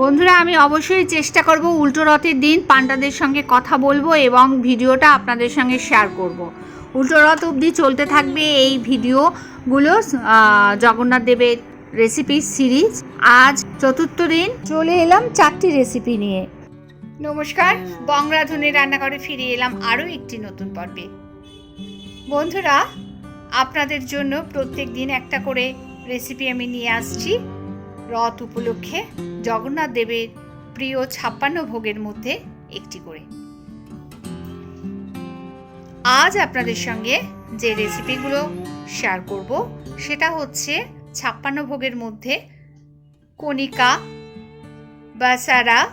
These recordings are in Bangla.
বন্ধুরা আমি অবশ্যই চেষ্টা করব উল্টো রথের দিন পান্ডাদের সঙ্গে কথা বলব এবং ভিডিওটা আপনাদের সঙ্গে শেয়ার করব। উল্টো রথ অবধি চলতে থাকবে এই ভিডিওগুলো জগন্নাথ দেবের রেসিপি সিরিজ আজ চতুর্থ দিন চলে এলাম চারটি রেসিপি নিয়ে। নমস্কার বংরাধুনি রান্নাঘরে ফিরে এলাম আরও একটি নতুন পর্বে। বন্ধুরা আপনাদের জন্য প্রত্যেক দিন একটা করে রেসিপি আমি নিয়ে আসছি। রথ উপলক্ষে জগন্নাথ দেবের প্রিয় ছাপ্পান্ন ভোগের মধ্যে একটি করে। আজ আপনাদের সঙ্গে যে রেসিপিগুলো শেয়ার করব, সেটা হচ্ছে ছাপ্পান্ন ভোগের মধ্যে কণিকা, বাসারা,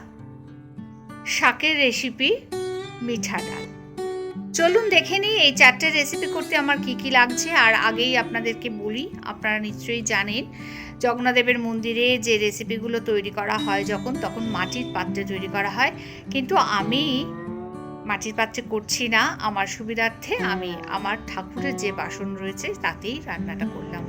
শাকের রেসিপি মিঠা ডাল। চলুন দেখে নিই এই চারটে রেসিপি করতে আমার কি কি লাগছে, আর আগেই আপনাদেরকে বলি, আপনারা নিশ্চয়ই জানেন, জগন্নাথদেবের মন্দিরে যে রেসিপিগুলো তৈরি করা হয় যখন, তখন মাটির পাত্রে তৈরি করা হয়। কিন্তু আমি মাটির পাত্রে করছি না, আমার সুবিধার্থে আমি আমার ঠাকুরের যে বাসন রয়েছে, তাতেই রান্নাটা করলাম।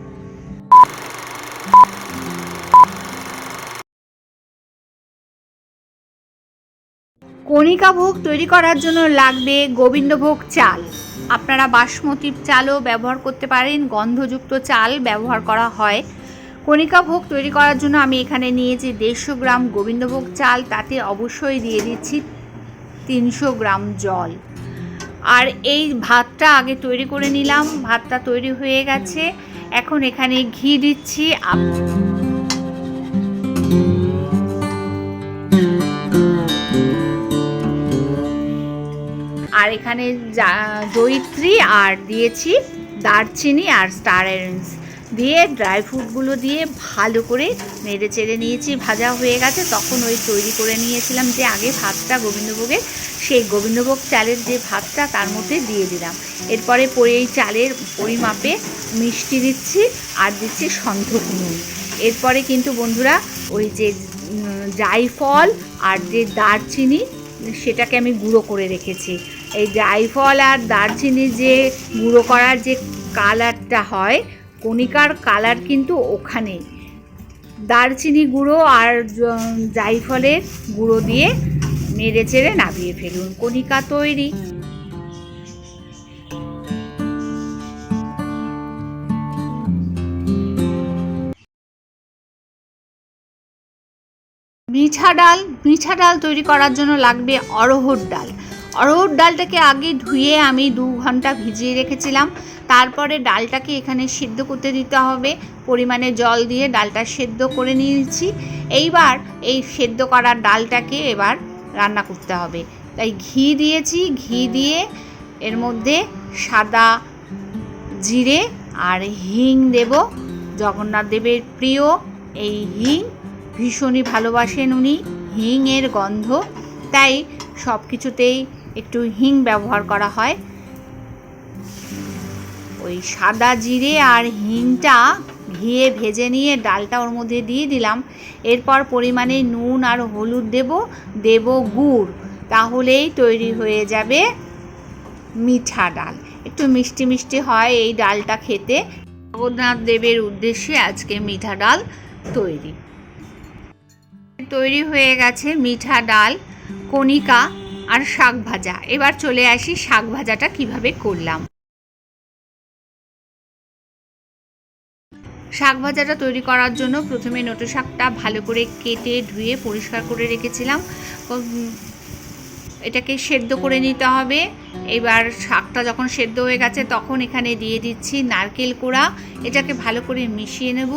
কণিকা ভোগ তৈরি করার জন্য লাগবে গোবিন্দভোগ চাল। আপনারা বাসমতি চালও ব্যবহার করতে পারেন, গন্ধযুক্ত চাল ব্যবহার করা হয়। কণিকা ভোগ তৈরি করার জন্য আমি এখানে নিয়েছি দেড়শো গ্রাম গোবিন্দভোগ চাল, তাতে অবশ্যই দিয়ে দিচ্ছি তিনশো গ্রাম জল। আর এই ভাতটা আগে তৈরি করে নিলাম, ভাতটা তৈরি হয়ে গেছে। এখন এখানে ঘি দিচ্ছি এখানে জয়িত্রী আর দিয়েছি দারচিনি আর স্টার এরেন্স দিয়ে ড্রাই ফ্রুটগুলো দিয়ে ভালো করে নেড়ে চেড়ে নিয়েছি, ভাজা হয়ে গেছে। তখন ওই তৈরি করে নিয়েছিলাম যে আগে ভাতটা গোবিন্দভোগের, সেই গোবিন্দভোগ চালের যে ভাতটা তার মধ্যে দিয়ে দিলাম। এরপরে পরে এই চালের পরিমাপে মিষ্টি দিচ্ছি আর দিচ্ছি নুন এরপরে কিন্তু বন্ধুরা ওই যে জায়ফল আর যে দারচিনি, সেটাকে আমি গুঁড়ো করে রেখেছি। এই জায়ফল আর দারচিনি যে গুঁড়ো করার যে কালারটা হয়, কণিকার কালার কিন্তু ওখানেই। দারচিনি গুঁড়ো আর জ- জায়ফলের গুঁড়ো দিয়ে নেড়ে চেড়ে নামিয়ে ফেলুন। কণিকা তৈরি। মিঠা ডাল মিঠা ডাল তৈরি করার জন্য লাগবে অরহর ডাল। অরহর ডালটাকে আগে ধুয়ে আমি দু ঘণ্টা ভিজিয়ে রেখেছিলাম। তারপরে ডালটাকে এখানে সেদ্ধ করতে দিতে হবে। পরিমাণে জল দিয়ে ডালটা সেদ্ধ করে নিয়েছি। এইবার এই সেদ্ধ করা ডালটাকে এবার রান্না করতে হবে। তাই ঘি দিয়েছি। ঘি দিয়ে এর মধ্যে সাদা জিরে আর হিং দেব। জগন্নাথ দেবের প্রিয় এই হিং। ভীষণই ভালোবাসেন উনি। হিংয়ের গন্ধ। তাই সব কিছুতেই একটু হিং ব্যবহার করা হয়। ওই সাদা জিরে আর হিংটা ঘিয়ে ভেজে নিয়ে ডালটা ওর মধ্যে দিয়ে দিলাম। এরপর পরিমাণে নুন আর হলুদ দেব দেব গুড়। তাহলেই তৈরি হয়ে যাবে মিঠা ডাল। একটু মিষ্টি মিষ্টি হয় এই ডালটা খেতে। জগন্নাথ দেবের উদ্দেশ্যে আজকে মিঠা ডাল তৈরি। তৈরি হয়ে গেছে মিঠা ডাল, কণিকা। আর শাক ভাজা। এবার চলে আসি শাক ভাজাটা কীভাবে করলাম। শাক ভাজাটা তৈরি করার জন্য প্রথমে নোটো শাকটা ভালো করে কেটে, ধুয়ে, পরিষ্কার করে রেখেছিলাম। এটাকে সেদ্ধ করে নিতে হবে। এবার শাকটা যখন সেদ্ধ হয়ে গেছে, তখন এখানে দিয়ে দিচ্ছি নারকেল কোড়া। এটাকে ভালো করে মিশিয়ে নেব।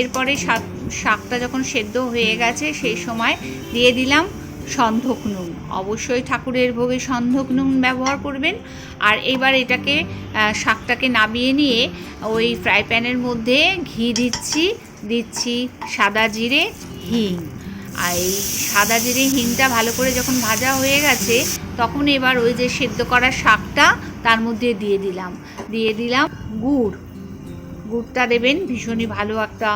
এরপরে শাক, শাকটা যখন সেদ্ধ হয়ে গেছে, সেই সময় দিয়ে দিলাম সন্ধক নুন অবশ্যই ঠাকুরের ভোগে সন্ধক নুন ব্যবহার করবেন। আর এবার এটাকে শাকটাকে নামিয়ে নিয়ে ওই ফ্রাই প্যানের মধ্যে ঘি দিচ্ছি দিচ্ছি সাদা জিরে, হিং। আর এই সাদা জিরে, হিংটা ভালো করে যখন ভাজা হয়ে গেছে, তখন এবার ওই যে সেদ্ধ করা শাকটা তার মধ্যে দিয়ে দিলাম। দিয়ে দিলাম গুড়। গুড়টা দেবেন, ভীষণই ভালো একটা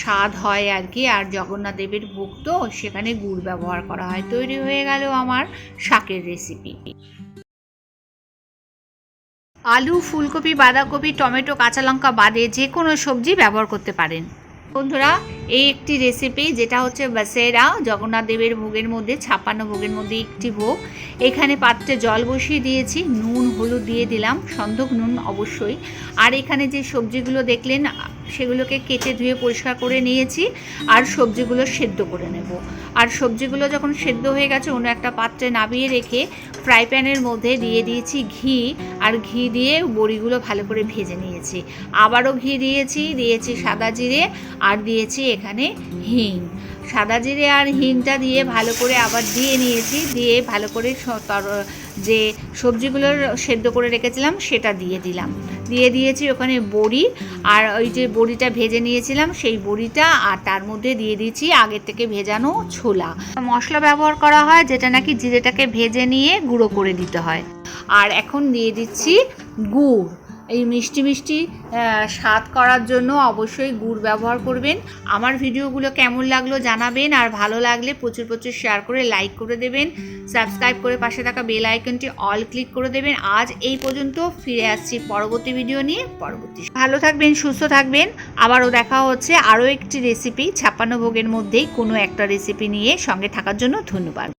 স্বাদ হয় আর কি। আর জগন্নাথ দেবের ভোগ তো সেখানে গুড় ব্যবহার করা হয়। তৈরি হয়ে গেল আমার শাকের রেসিপি আলু, ফুলকপি, বাঁধাকপি, টমেটো, কাঁচা লঙ্কা বাদে যে কোনো সবজি ব্যবহার করতে পারেন। বন্ধুরা, এই একটি রেসিপি যেটা হচ্ছে বাসেরা জগন্নাথ দেবের ভোগের মধ্যে, ছাপানো ভোগের মধ্যে একটি ভোগ। এখানে পাত্রে জল বসিয়ে দিয়েছি, নুন, হলুদ দিয়ে দিলাম, সন্ধক নুন অবশ্যই। আর এখানে যে সবজিগুলো দেখলেন, সেগুলোকে কেটে ধুয়ে পরিষ্কার করে নিয়েছি, আর সবজিগুলো সেদ্ধ করে নেব। আর সবজিগুলো যখন সেদ্ধ হয়ে গেছে, অন্য একটা পাত্রে নামিয়ে রেখে ফ্রাই প্যানের মধ্যে দিয়ে দিয়েছি ঘি, আর ঘি দিয়ে বড়িগুলো ভালো করে ভেজে নিয়েছি। আবারও ঘি দিয়েছি দিয়েছি সাদা জিরে, আর দিয়েছি এখানে হিং। সাদা জিরে আর হিংটা দিয়ে ভালো করে আবার দিয়ে নিয়েছি, দিয়ে ভালো করে যে সবজিগুলো সেদ্ধ করে রেখেছিলাম, সেটা দিয়ে দিলাম। দিয়ে দিয়েছি ওখানে বড়ি, আর ওই যে বড়িটা ভেজে নিয়েছিলাম, সেই বড়িটা, আর তার মধ্যে দিয়ে দিয়েছি আগের থেকে ভেজানো ছোলা। মশলা ব্যবহার করা হয়, যেটা নাকি জিরেটাকে ভেজে নিয়ে গুঁড়ো করে দিতে হয়। আর এখন দিয়ে দিচ্ছি গুড়। এই মিষ্টি মিষ্টি স্বাদ করার জন্য অবশ্যই গুড় ব্যবহার করবেন। আমার ভিডিওগুলো কেমন লাগল জানাবেন, আর ভালো লাগলে প্রচুর প্রচুর শেয়ার করে লাইক করে দেবেন। সাবস্ক্রাইব করে পাশে থাকা বেল আইকনটি অল ক্লিক করে দেবেন। আজ এই পর্যন্ত ফিরে আসছি পরবর্তী ভিডিও নিয়ে, পরবর্তী ভালো থাকবেন, সুস্থ থাকবেন। আবারও দেখা হচ্ছে আরও একটি রেসিপি ছাপ্পান্ন ভোগের মধ্যেই কোনো একটা রেসিপি নিয়ে সঙ্গে থাকার জন্য ধন্যবাদ।